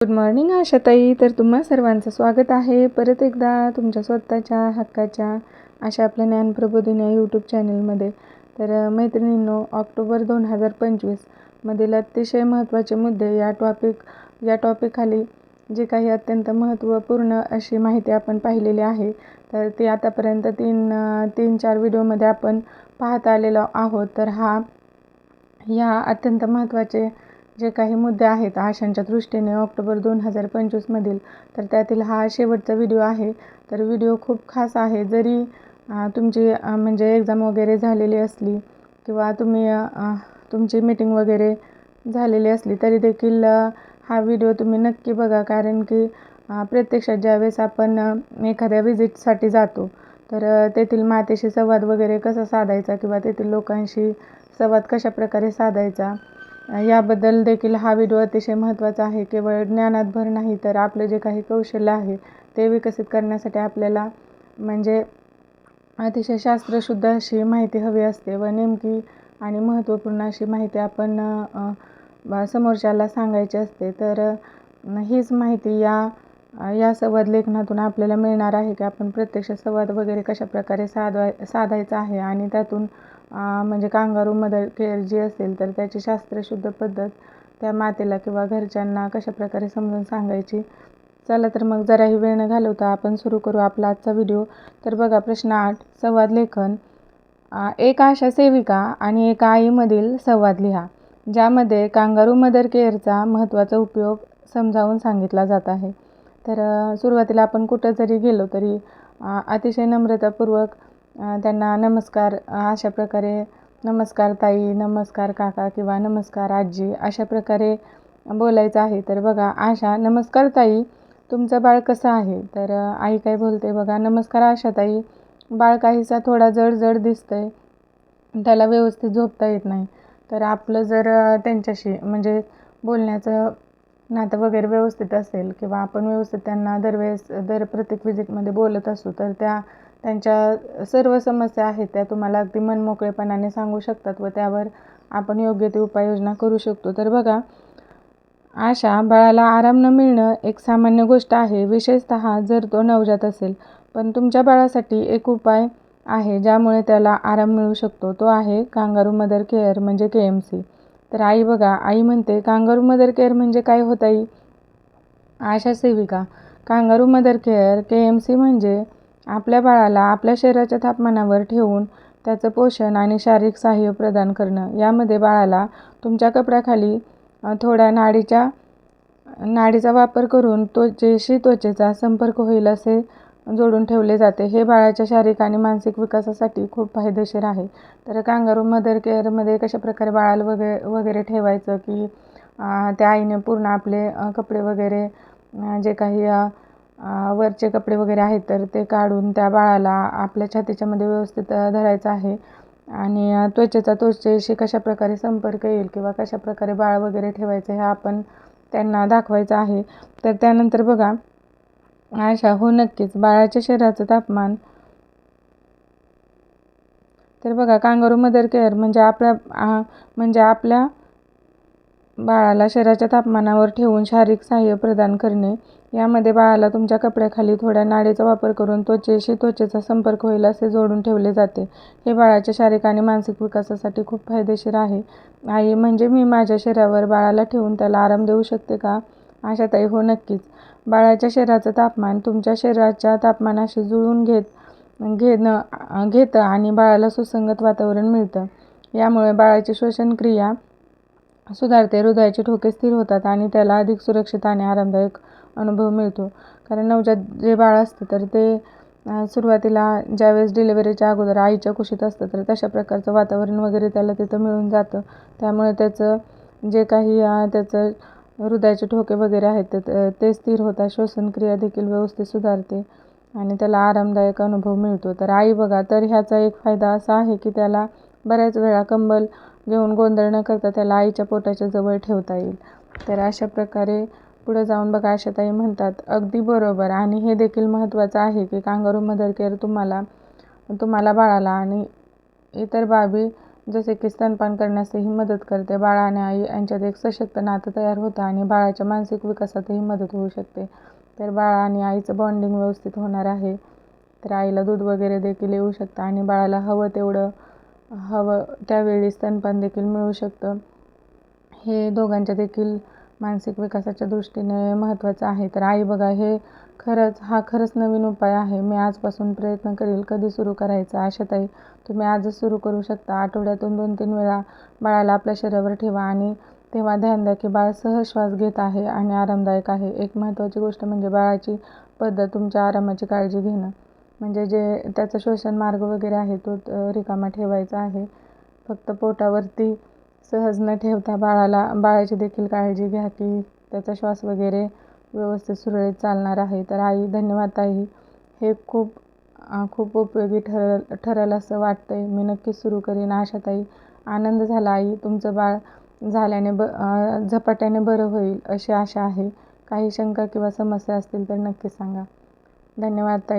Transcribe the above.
Good morning आशाताई. तर तुम्हा सर्वांचं स्वागत आहे. परत एकदा तुमच्या स्वतःच्या हक्काच्या अशा आपल्या ज्ञानप्रबोधिनी या यूट्यूब चॅनलमध्ये तर मैत्रिणींनो ऑक्टोबर दोन हजार पंचवीसमधील अतिशय महत्त्वाचे मुद्दे या टॉपिक या टॉपिकखाली जे काही अत्यंत महत्त्वपूर्ण अशी माहिती आपण पाहिलेली आहे तर ती आतापर्यंत तीन तीन चार व्हिडिओमध्ये आपण पाहत आलेलो आहोत. तर हा या अत्यंत महत्त्वाचे जे काही मुद्दे आहेत आशांच्या दृष्टीने ऑक्टोबर दोन हजार पंचवीसमधील तर त्यातील हा शेवटचा व्हिडिओ आहे. तर व्हिडिओ खूप खास आहे. जरी तुमची म्हणजे एक्झाम वगैरे झालेली असली किंवा तुम्ही तुमची मीटिंग वगैरे झालेली असली तरी देखील हा व्हिडिओ तुम्ही नक्की बघा. कारण की प्रत्यक्षात ज्यावेळेस आपण एखाद्या व्हिजिटसाठी जातो तर तेथील मातेशी संवाद वगैरे कसा साधायचा किंवा तेथील लोकांशी संवाद कशाप्रकारे साधायचा याबद्दल देखील हा व्हिडिओ अतिशय महत्त्वाचा आहे. केवळ ज्ञानात भर नाही तर आपलं जे काही कौशल्य आहे ते विकसित करण्यासाठी आपल्याला म्हणजे अतिशय शास्त्रशुद्ध अशी माहिती हवी असते व नेमकी आणि महत्त्वपूर्ण अशी माहिती आपण समोरच्याला सांगायची असते. तर हीच माहिती या या संवाद लेखनातून आपल्याला मिळणार आहे की आपण प्रत्यक्ष संवाद वगैरे कशाप्रकारे साधवाय साधायचा आहे आणि त्यातून म्हणजे कांगारू मदर केअर जी असेल तर त्याची शास्त्रशुद्ध पद्धत त्या मातेला किंवा घरच्यांना कशा प्रकारे समजून सांगायची? चला तर मग जराही वेळ न घालवता आपण सुरू करू आपला आजचा व्हिडिओ. तर बघा प्रश्न आठ संवाद लेखन. एक आशा सेविका आणि एका आईमधील संवाद लिहा ज्यामध्ये कांगारू मदर केअरचा महत्त्वाचा उपयोग समजावून सांगितला जात आहे. तर सुरुवातीला आपण कुठं जरी गेलो तरी अतिशय नम्रतापूर्वक त्यांना नमस्कार अशा प्रकारे नमस्कार ताई नमस्कार काका किंवा नमस्कार आजी अशा प्रकारे बोलायचं आहे. तर बघा आशा नमस्कार ताई तुमचं बाळ कसं आहे? तर आई काय बोलते बघा नमस्कार आशा ताई बाळ काहीसा थोडा जड जड दिसतंय त्याला व्यवस्थित झोपता येत नाही. तर आपलं जर त्यांच्याशी म्हणजे बोलण्याचं नातं वगैरे व्यवस्थित असेल किंवा आपण व्यवस्थित त्यांना दरवेळेस दर प्रत्येक विजिटमध्ये बोलत असू तर त्या त्यांच्या सर्व समस्या आहेत त्या तुम्हाला अगदी मनमोकळेपणाने सांगू शकतात व त्यावर आपण योग्य ते उपाययोजना करू शकतो. तर बघा आशा बाळाला आराम न मिळणं एक सामान्य गोष्ट आहे. विशेषतः जर तो नवजात असेल पण तुमच्या बाळासाठी एक उपाय आहे ज्यामुळे त्याला आराम मिळू शकतो. तो आहे कांगारू मदर केअर म्हणजे के एम सी. तर आई बघा आई म्हणते कांगारू मदर केअर म्हणजे काय होत आई? आशा सेविका kangaroo mother care K M C म्हणजे आपल्या बाळाला आपल्या शरीराच्या तापमानावर ठेवून त्याचं पोषण आणि शारीरिक सहाय्य प्रदान करणं. यामध्ये बाळाला तुमच्या कपड्याखाली थोड्या नाडीच्या नाडीचा वापर करून त्वचेशी त्वचेचा संपर्क होईल असे जोडून ठेवले जाते. हे बाळाच्या शारीरिक आणि मानसिक विकासासाठी खूप फायदेशीर आहे. तर कांगारू मदर केअरमध्ये कशाप्रकारे बाळाला वगैरे वगैरे ठेवायचं की त्या आईने पूर्ण आपले कपडे वगैरे जे काही वरचे कपडे वगैरे आहेत तर ते काढून त्या बाळाला आपल्या छातीच्यामध्ये व्यवस्थित धरायचं आहे. आणि त्वचेचा त्वचेशी कशाप्रकारे संपर्क येईल किंवा कशाप्रकारे बाळ वगैरे ठेवायचं हे आपण त्यांना दाखवायचं आहे. तर त्यानंतर बघा अशा हो नक्कीच. बाळाच्या शरीराचं तापमान. तर बघा कांगारू मदर केअर म्हणजे आपल्या म्हणजे आपल्या बाळाला शरीराच्या तापमानावर ठेवून शारीरिक सहाय्य प्रदान करणे. यामध्ये बाळाला तुमच्या कपड्याखाली थोड्या नाडेचा वापर करून त्वचेशी त्वचेचा संपर्क होईल असे जोडून ठेवले जाते. हे बाळाच्या शारीरिक आणि मानसिक विकासासाठी खूप फायदेशीर आहे. आई म्हणजे मी माझ्या शरीरावर बाळाला ठेवून त्याला आराम देऊ शकते का? आशाताई हो नक्कीच. बाळाच्या शरीराचं तापमान तुमच्या शरीराच्या तापमानाशी जुळवून घेत घेणं घेतं आणि बाळाला सुसंगत वातावरण मिळतं. यामुळे बाळाची श्वसन क्रिया सुधारते. हृदयाचे ठोके स्थिर होतात आणि त्याला अधिक सुरक्षित आणि आरामदायक अनुभव मिळतो. कारण नवजात जे बाळ असतं तर ते सुरुवातीला ज्यावेळेस डिलिव्हरीच्या अगोदर आईच्या कुशीत असतं तर तशा प्रकारचं वातावरण वगैरे त्याला तिथं मिळून जातं. त्यामुळे त्याचं जे काही त्याचं हृदयाचे ठोके वगैरे आहेत ते स्थिर होतात. श्वसनक्रिया देखील व्यवस्थित सुधारते आणि त्याला आरामदायक अनुभव मिळतो. तर आई बघा तर ह्याचा एक फायदा असा आहे की त्याला बऱ्याच वेळा कंबल घेऊन गोंधळ न करता त्याला आईच्या पोटाच्या जवळ ठेवता येईल. तर अशा प्रकारे पुढे जाऊन बघा आशाताई म्हणतात अगदी बरोबर. आणि हे देखील महत्त्वाचं आहे की कांगारू मदर केअर तुम्हाला तुम्हाला बाळाला आणि इतर बाबी जसे की स्तनपान करण्यासही मदत करते. बाळा आणि आई यांच्यात एक सशक्त नातं तयार होतं आणि बाळाच्या मानसिक विकासातही मदत होऊ शकते. तर बाळा आणि आईचं बॉन्डिंग व्यवस्थित होणार आहे. तर आईला दूध वगैरे देखील येऊ शकतं आणि बाळाला हवं तेवढं हवं त्यावेळी स्तनपान देखील मिळू शकतं. हे दोघांच्या देखील मानसिक विकासाच्या दृष्टीने महत्त्वाचं आहे. तर आई बघा हे खरंच हा खरंच नवीन उपाय आहे. मी आजपासून प्रयत्न करेल कधी सुरू करायचा? आशाताई तुम्ही आजच सुरू करू शकता. आठवड्यातून दोन तीन वेळा बाळाला आपल्या शरीरावर ठेवा आणि तेव्हा ध्यान द्या की बाळ सहज श्वास घेत आहे आणि आरामदायक आहे. एक महत्त्वाची गोष्ट म्हणजे बाळाची पद्धत तुमच्या आरामाची काळजी घेणं. म्हणजे जे त्याचं श्वसन मार्ग वगैरे आहे तो रिकामा ठेवायचा आहे. फक्त पोटावरती सहज न ठेवता बाळाला बाळाची देखील काळजी घ्या की त्याचा श्वास वगैरे व्यवस्थित सुरळीत चालणार आहे. तर आई धन्यवाद ताई. हे खूप खूप उपयोगी ठरल ठरल असं वाटतं आहे मी नक्कीच सुरू करीन आशाताई आनंद झाला आई. तुमचं बाळ झाल्याने ब झपाट्याने बरं होईल अशी आशा आहे. काही शंका किंवा समस्या असतील तर नक्की सांगा. धन्यवाद ताई.